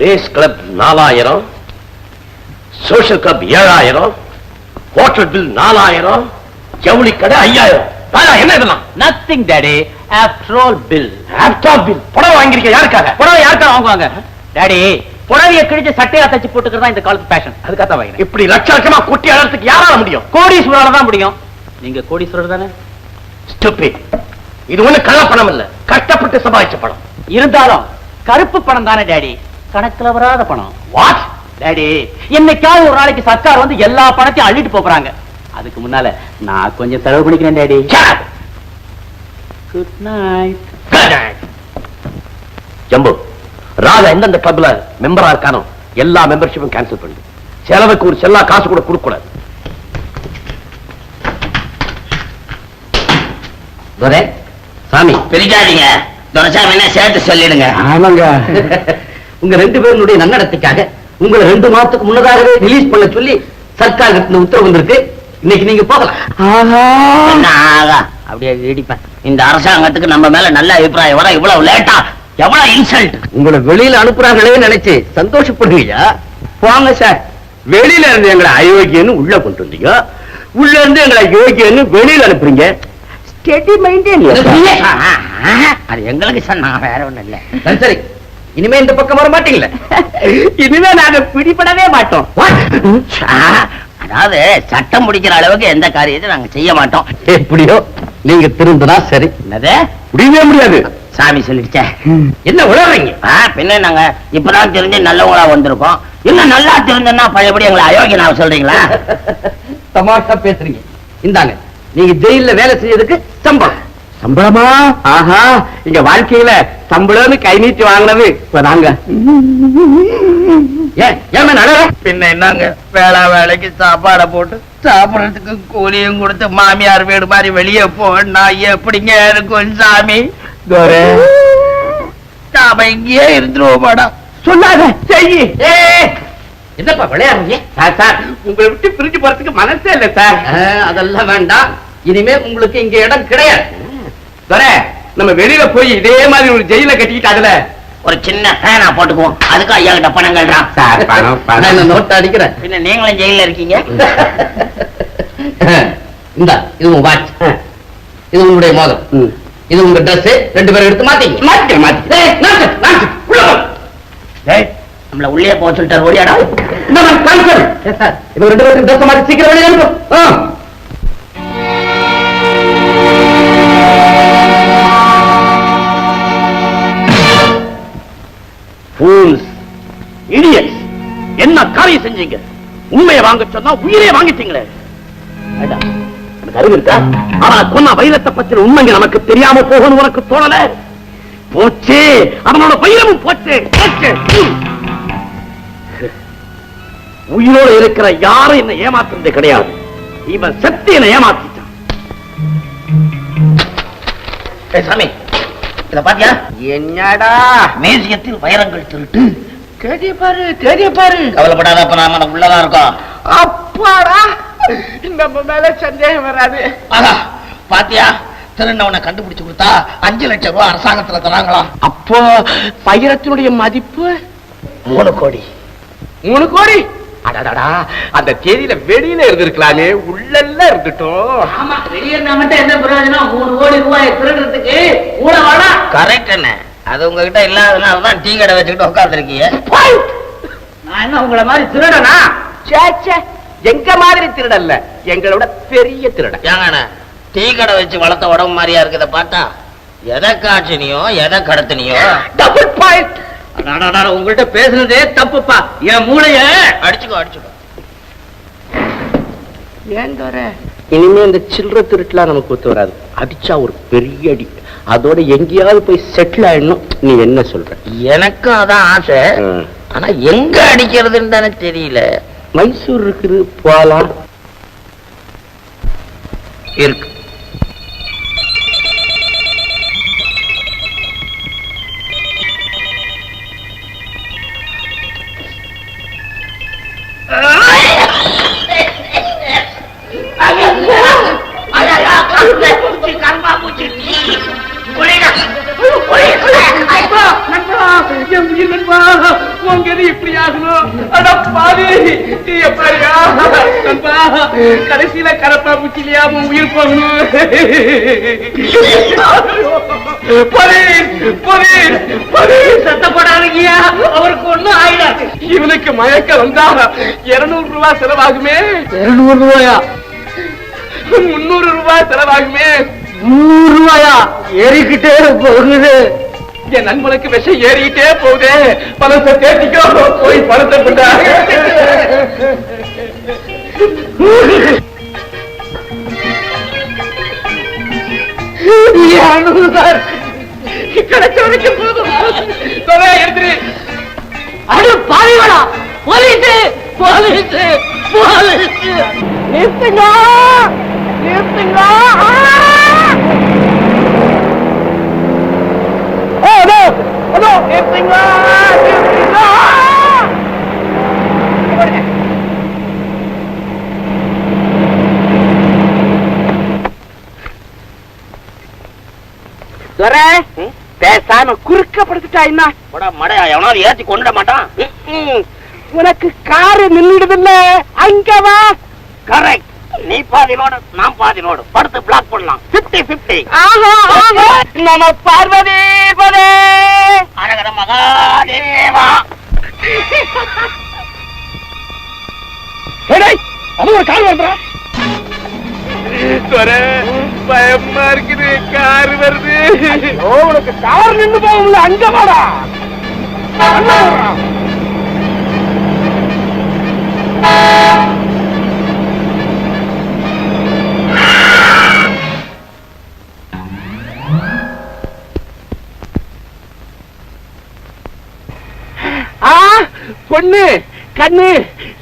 Race club நாலாயிரம் social club ஏழாயிரம் hotel bill நாலாயிரம் ஜவுளி கடை ஐயாயிரம். என்ன இதெல்லாம்? Nothing daddy after all bill laptop bill படம் வாங்கியிருக்க யாருக்காக? புடவை யாருக்கா வாங்குவாங்க? டாடி புடவைய கிழிச்சு சட்டையா தச்சு போட்டுக்கிறதா இந்த காலத்து ஃபேஷன் அதுக்காக தான் வாங்கினேன். இப்படி லட்ச லட்சமா கொட்டி அழறதுக்கு யாரால முடியும்? கோடீஸ்வரால தான் முடியும். நீங்க கோடீஸ்வரர் தானே? Stupid. இது ஒண்ணு கள்ள பணம் இல்ல. கஷ்டப்பட்டு சம்பாதிச்ச பணம். இருந்தாலும் கருப்பு பணம் தானே டாடி கணக்குல வராத பணம். வாட் டாடி என்னைக்காவது ஒரு நாளைக்கு சர்க்கார் வந்து எல்லா பணத்தையும் அள்ளிட்டு போறாங்க. அதுக்கு முன்னால நான் கொஞ்சம் செலவு பண்ணிக்கிறேன் daddy good night Jambu Raja எந்தெந்த கிளப்ல மெம்பரா இருக்கானோ எல்லா மெம்பர்ஷிப்பும் கேன்சல் பண்ணு. செலவுக்கு ஒரு செல்லா காசு கூட கொடுக்க கூடாது துரை சாமி. பிரிக்காதீங்க. துரசாமின்னா சேர்த்து சொல்லிடுங்க. ஆமாங்க. உங்க ரெண்டு பேருடைய நன்னடத்தைக்காக உங்களை ரெண்டு மாசத்துக்கு முன்னதாகவே ரிலீஸ் பண்ண சொல்லி சர்க்கார் உத்தரவு வந்திருக்கு. இன்னைக்கு நீங்க போகலாம். அப்படியே இடிப்பேன் இந்த அரசாங்கத்துக்கு நம்ம மேல நல்ல அபிப்பிராயம் வர இவ்வளவு லேட்டா எவ்வளவு இன்சல்ட் உங்களை வெளியில அனுப்புறாங்களே நினைச்சு சந்தோஷப்படுவீங்க போங்க சார் வெளியில இருந்து எங்களை அயோக்கியன்னு உள்ள கொண்டு வந்தீங்க. உள்ள இருந்து எங்களை யோகியன்னு வெளியில அனுப்புறீங்க. ஸ்டெடி மைண்டேன் அது எங்களுக்கு சொன்னா வேற ஒண்ணும் இல்ல. சரி சரி. இனிமே இந்த பக்கம் வர மாட்டீங்களே? இனிமே நாங்க பிடிபடவே மாட்டோம். அதாவது சட்டம் முடிக்கிற அளவுக்கு எந்த காரியத்தை நாங்க செய்ய மாட்டோம். எப்படியோ? நீங்க திரும்பினா சரி. என்னது? முடியவே முடியாது. சாமி சொல்லிடுச்சே. என்ன உழறீங்க பின்ன நாங்க இப்பதான் தெரிஞ்சு நல்லவங்களா வந்திருக்கோம். இன்னும் நல்லா தெரிஞ்சோன்னா பழையபடி எங்களை அயோக்கிய நான் சொல்றீங்களா? தமாஷா பேசுறீங்க. இந்தாங்க நீங்க ஜெயில்ல வேலை செஞ்சதுக்கு சம்பளம். சம்பளமா? ஆஹா இங்க வாழ்க்கையில சம்பளம்னு கை நீட்டி வாங்கினது நட பின்ன என்னங்க? வேளா வேலைக்கு சாப்பாடை போட்டு சாப்பிடறதுக்கு கூலியும் கொடுத்து மாமியார் வீடு மாதிரி வெளியே போனா எப்படிங்க இருக்கும் சாமி? நாம இங்கேயே இருந்துருவோம் மேடம் சொல்லாத செய்யி. என்னப்பா விளையாடுறீங்க? சார் சார் உங்களை விட்டு பிரிஞ்சு போறதுக்கு மனசே இல்ல சார். அதெல்லாம் வேண்டாம். இனிமே உங்களுக்கு இங்க இடம் கிடையாது. துரை நம்ம வெளியில போய் இதே மாதிரி ஒரு ஜெயில கட்டிக்கிட்டு அதுல ஒரு சின்ன ஃபேனா போட்டுக்குவோம். அதுக்கு ஐயா கிட்ட பணம் கட்டுறான் சார் பணம் பணம். நோட்டு அடிக்கிறேன். பின்ன நீங்களும் ஜெயில இருக்கீங்க. இந்த இது உங்க வாட்ச் இது உங்களுடைய மோதிரம் இது உங்க Dress. ரெண்டு பேரும் எடுத்து மாத்தீங்க. மாத்தி மாத்தி நாட்டு நாட்டு உள்ள போ. டேய், நம்மள உள்ளே போக சொல்லிட்டார் ஓடியாடா. இந்த மாதிரி cancel. இது ரெண்டு பேரும் Dress மாத்தி சீக்கிரம் வெளியே அனுப்பு. Idiots. என்ன காரியம் செஞ்சீங்க? உண்மையை வாங்க சொன்னா உயிரே வாங்கிட்டீங்களே. எனக்கு அறிவு இருக்கா? ஆனா கொன்னா வைரத்தை பத்தின உண்மைங்க நமக்கு தெரியாம போகணும் உனக்கு தோணல? போச்சு. அவனோட வைரமும் போச்சு. போச்சு. உயிரோட இருக்கிற யாரும் என்ன ஏமாத்துறதே கிடையாது. இவன் செத்து என்ன ஏமாத்திட்டான் சாமி இத பாத்தியா? என்னடா? மேசியத்தில் வைரங்கள் திருட்டு. தேடிய பாரு தேடிய பாரு. கவலைப்படாத அப்ப நாம உள்ளதான் இருக்கோம். அப்பாடா நம்ம மேல சந்தேகம் வராது. ஆகா பாத்தியா? திருநவனை கண்டுபிடிச்சு கொடுத்தா அஞ்சு லட்சம் ரூபாய் அரசாங்கத்துல தராங்களாம். அப்போ பயிரத்தினுடைய மதிப்பு? மூணு கோடி. மூணு கோடி? அடடடா அந்த தேதியில வெளியில இருந்திருக்கலாமே உள்ளல்ல இருந்துட்டோம். ஆமா வெளியே மட்டும் என்ன பிரயோஜனம்? மூணு கோடி ரூபாய் திருடுறதுக்கு கூட வாடா. கரெக்ட் என்ன? அது உங்ககிட்ட இல்லாதனால தான் டீ கடை வச்சுக்கிட்டு உட்காந்துருக்கீங்க நான் என்ன உங்களை மாதிரி திருடனா? ச்சே, ச்சே, எங்க மாதிரி திருடல்ல? எங்களோட பெரிய திருடன். ஏங்கண்ணே டீ கடை வச்சு வளர்த்த உடம்பு மாதிரியா இருக்குத பார்த்தா எதை காய்ச்சினியோ எதை கடத்தினியோ? டபுள் பாயிண்ட் உங்கள்கிட்ட பேசுனதே தப்புப்பா. என் மூளைய. அடிச்சுக்கோ அடிச்சுக்கோ. ஏன் தோற? இனிமே இந்த சில்லற திருட்டுலாம் நமக்கு ஒத்து வராது. அடிச்சா ஒரு பெரிய அடி. அதோட எங்கேயாவது போய் செட்டில் ஆயிடணும். நீ என்ன சொல்ற? எனக்கும் அதான் ஆசை. ஆனா எங்க அடிக்கிறதுன்னு தானே தெரியல. மைசூர் இருக்குது போலாம் இருக்கு. கடைசியில கரப்பா முச்சிலியா உன் உயிர் போகணும் போலீஸ் போலீஸ் போலீஸ். சத்தப்படாதீங்கயா அவருக்கு ஒண்ணும் ஆயிடாது. இவனுக்கு மயக்கம் வந்தா இருநூறு ரூபாய் செலவாகுமே. இருநூறு ரூபாயா? முன்னூறு ரூபாய் செலவாகுமே. நூறு ரூபாயா? ஏறிக்கிட்டே போகுது. என் நண்பனுக்கு விஷம் ஏறிக்கிட்டே போகுதே. பணத்தை தேட்டிக்கோ போய் பணத்தை கொண்டா கிடைச்ச வரைக்கும் போதும் தொலை எடுத்துரு அடு பாவிகளா போலீஸ் போலீஸ் போலீஸ் நிறுத்துங்க நிறுத்துங்க அதோ அதோ நிறுத்துங்க நிறுத்துங்க பேசாம குறுக்க படுத்துட்டா என்ன மடையா எவனாவது ஏத்தி கொண்டுட மாட்டான்? உனக்கு காரு நின்றுடுதில்ல அங்க வா. கரெக்ட் நீ பாதி லோடு நான் பாதி லோடு படுத்து பிளாக் பண்ணலாம் பிப்டி பிப்டி ஆஹா ஆஹா. நம பார்வதி பதே அரகர மகாதேவா. அது ஒரு கார் வருதுடா. துரை, பயமா இருக்குது. கார் வருது. ஓ உனக்கு கார் நின்னு போகும்ல. அங்க வாடா. பொண்ணு கண்ணு.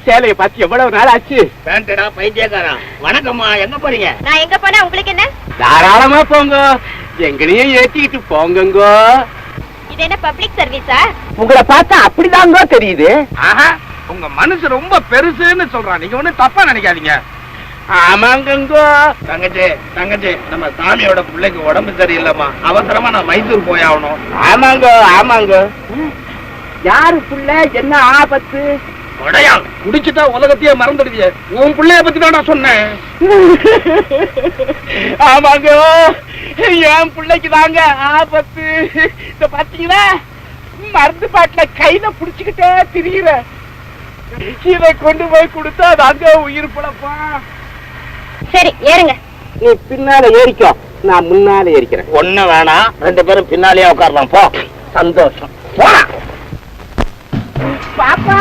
சேலைய பார்த்து எவ்வளவு நாள் ஆச்சு பேண்டடா பைத்தியக்காரா. வணக்கம்மா எங்க போறீங்க? நான் எங்க போனா உங்களுக்கு என்ன? தாராளமா போங்க. எங்களையும் ஏத்திக்கிட்டு போங்கங்கோ. இது என்ன பப்ளிக் சர்வீஸா உங்களை பார்த்தா அப்படிதாங்க தெரியுது. ஆஹா உங்க மனசு ரொம்ப பெருசுன்னு சொல்றான் நீங்க ஒண்ணு தப்பா நினைக்காதீங்க. ஆமாங்கங்கோ. தங்கச்சி தங்கச்சி நம்ம சாமியோட பிள்ளைக்கு உடம்பு சரியில்லைம்மா. அவசரமா நான் மைசூர் போய் ஆகணும் ஆமாங்க ஆமாங்க. யாரு புள்ள? என்ன ஆபத்து? உடையா குடிச்சுட்டா உலகத்தையே மறந்துடுவிய. உன் பிள்ளைய பத்தி தான் நான் சொன்னேன். ஆமாங்க. என் பிள்ளைக்கு தாங்க ஆபத்து. இந்த பாத்தீங்களா மருந்து பாட்டுல கையில புடிச்சுக்கிட்டே திரியிற. இதை கொண்டு போய் கொடுத்தா தாங்க உயிர் பிழப்பா. சரி ஏறுங்க. நீ பின்னால ஏறிக்கோ. நான் முன்னால ஏறிக்கிறேன். ஒண்ணு வேணாம். ரெண்டு பேரும் பின்னாலேயே உட்காரலாம். போ. சந்தோஷம். பாப்பா!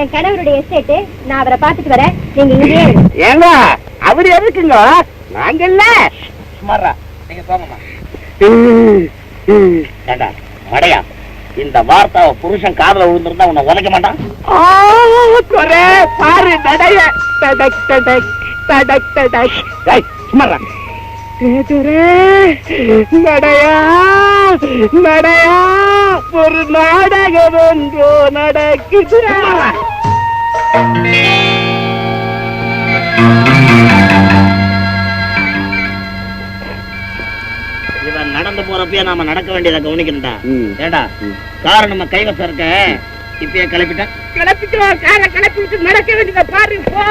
என் கணவருடைய எஸ்டேட் நான் அவரை பார்த்துட்டு வரேன். நீங்க இங்கேயே. ஏங்க அவர் எதுக்குங்க? நாங்கல்ல. சுமாரா? நீங்க போங்கம்மா ஏண்டா மடையா? இந்த வார்த்தாவை புருஷன் காதுல விழுந்திருந்தா உன்னை உதைக்க மாட்டான்? பாரு நடைய. தடக் தடக் தடக் தடக். சுமாரா? நடையா நடையா ஒரு நாடகம் ஒன்றோ நடக்குது போறப்பயே நாம நடக்க வேண்டியதை கவனிக்கணும்டா. ம். ஏண்டா? கார் நம்ம கைவசம் இருக்க. இப்பயே கிளப்பிட்ட? கிளப்பிக்கோ காரை கிளப்பி விட்டு நடக்க வேண்டியதை பாரு போ.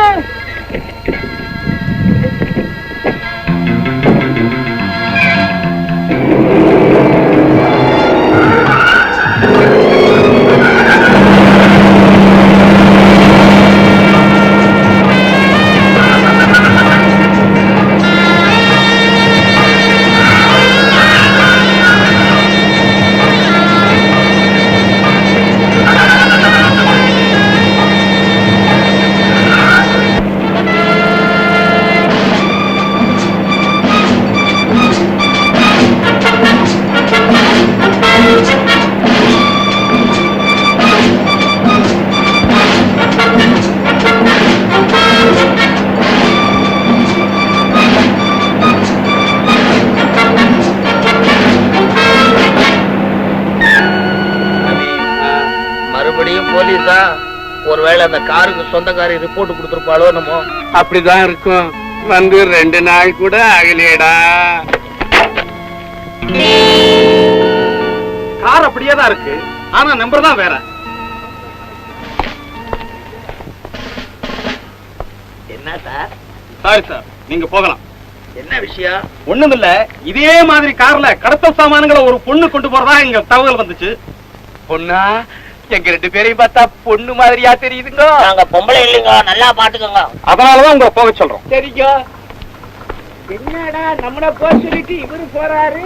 ஒருவேளை அந்த காருக்கு சொந்தக்காரி ரிப்போர்ட் கொடுத்துருப்பாளோ நம்ம அப்படிதான் இருக்கும். வந்து ரெண்டு நாள் கூட ஆகலையேடா. கார் அப்படியே தான் இருக்கு. ஆனா நம்பர் தான் வேற. என்ன சார்? சாரி சார் நீங்க போகலாம். என்ன விஷயம்? ஒண்ணுமில்ல இதே மாதிரி கார்ல கடத்தல் சாமான்களை ஒரு பொண்ணு கொண்டு போறதா இங்க தகவல் வந்துச்சு. பொண்ணா? எங்க ரெண்டு பேரையும் பார்த்தா பொண்ணு மாதிரியா தெரியுதுங்க. நாங்க பொம்பளை இல்லைங்க நல்லா பாத்துக்கோங்க. அதனாலதான் உங்களை போக சொல்றோம். சரிங்க. என்னடா நம்மள போக சொல்லிட்டு இவரு போறாரு?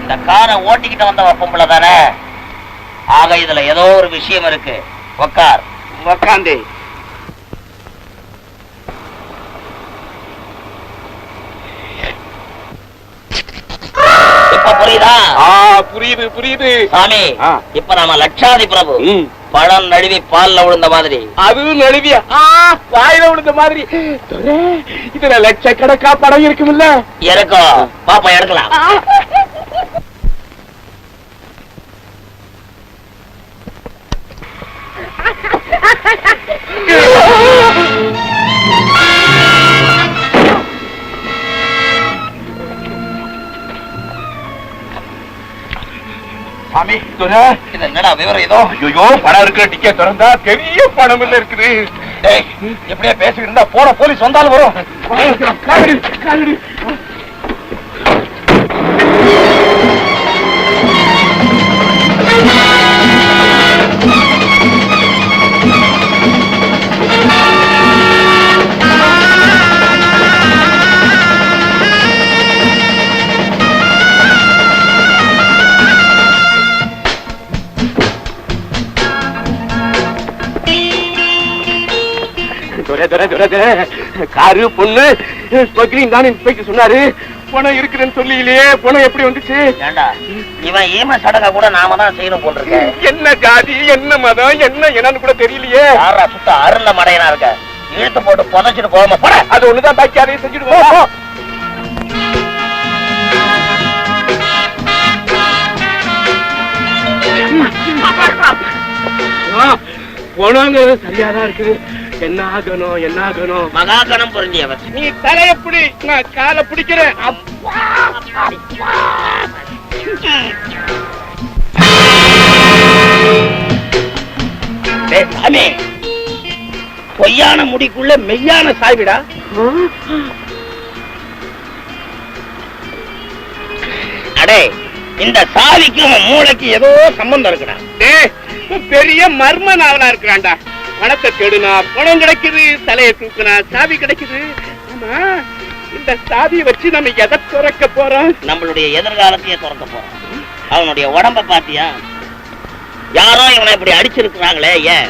இந்த காரை ஓட்டிக்கிட்டு வந்தவ பொம்பளை தானே? ஆக இதுல ஏதோ ஒரு விஷயம் இருக்கு. உக்கார். உக்காந்து. இப்ப புரியுதா? ஆ புரியுது புரியுது. சாமி. இப்ப நாம லட்சாதி பிரபு. பழம் நழுவி பால்ல விழுந்த மாதிரி. அதுவும் நழுவியா ஆ, வாயில விழுந்த மாதிரி. துரை, இதுல லட்சக்கணக்கா படம் இருக்குமில்ல? இருக்கும் பாப்பா எடுக்கலாம். சாமி இது என்னடா விவரம் ஏதோ? ஐயோ படம் இருக்கிற டிக்கெட் திறந்தா பெரிய படம் இல்ல இருக்குது. டேய், இப்படியே பேசிக்கிட்டு இருந்தா போன போலீஸ் வந்தாலும் வரும். காரு பொண்ணு ஸ்மக்லிங் தான் இன்ஸ்பெக்டர் சொன்னாரு. பணம் இருக்குதுன்னு சொல்லியிலேயே பணம் எப்படி வந்துச்சு? ஏண்டா இவன் ஈம சடங்கை கூட நாம தான் செய்யணும் போல் இருக்க. என்ன ஜாதி என்ன மதம் என்ன என்னன்னு கூட தெரியலையே. யாரா சுத்த அருள மடையனா இருக்க? இழுத்து போட்டு புதைச்சிட்டு போகாம போட. அது ஒண்ணுதான் பாக்கி அதையும் செஞ்சுடுவோம். போனாங்க சரியாதான் இருக்குது. என்ன ஆகணும் என்ன ஆகணும் மகாகணம் பொருந்தியவர். நீ தலைய பிடி நான் காலை பிடிக்கிறேன். டேய் சாமி பொய்யான முடிக்குள்ள மெய்யான சாய்விடா. அடே இந்த சாவிக்கும் உன் மூளைக்கு ஏதோ சம்பந்தம் இருக்குடா. டேய், பெரிய மர்ம நாவலா இருக்கிறான்டா. பணத்தை தேடுனா பணம் கிடைக்குது தலையை தூக்குனா சாவி கிடைக்குது. ஆமா இந்த சாவியை வச்சு நம்ம எதை துறக்க போறோம்? நம்மளுடைய எதிர்காலத்தையே திறக்க போறான் அவனுடைய உடம்ப பாத்தியா யாரோ இவனை இப்படி அடிச்சிருக்கிறாங்களே ஏன்?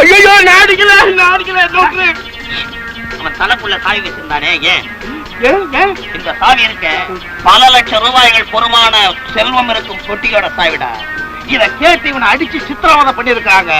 ஐயோ நாடிக்கல நாடிக்கல அவன் தலைக்குள்ள சாவி வச்சிருந்தானே ஏன்? இந்த சாவி இருக்க பல லட்சம் ரூபாய்கள் பொறுமான செல்வம் இருக்கும் பொட்டியோட சாவிடா. இத கேட்டு இவனை அடிச்சு சித்திரவதை பண்ணிருக்காங்க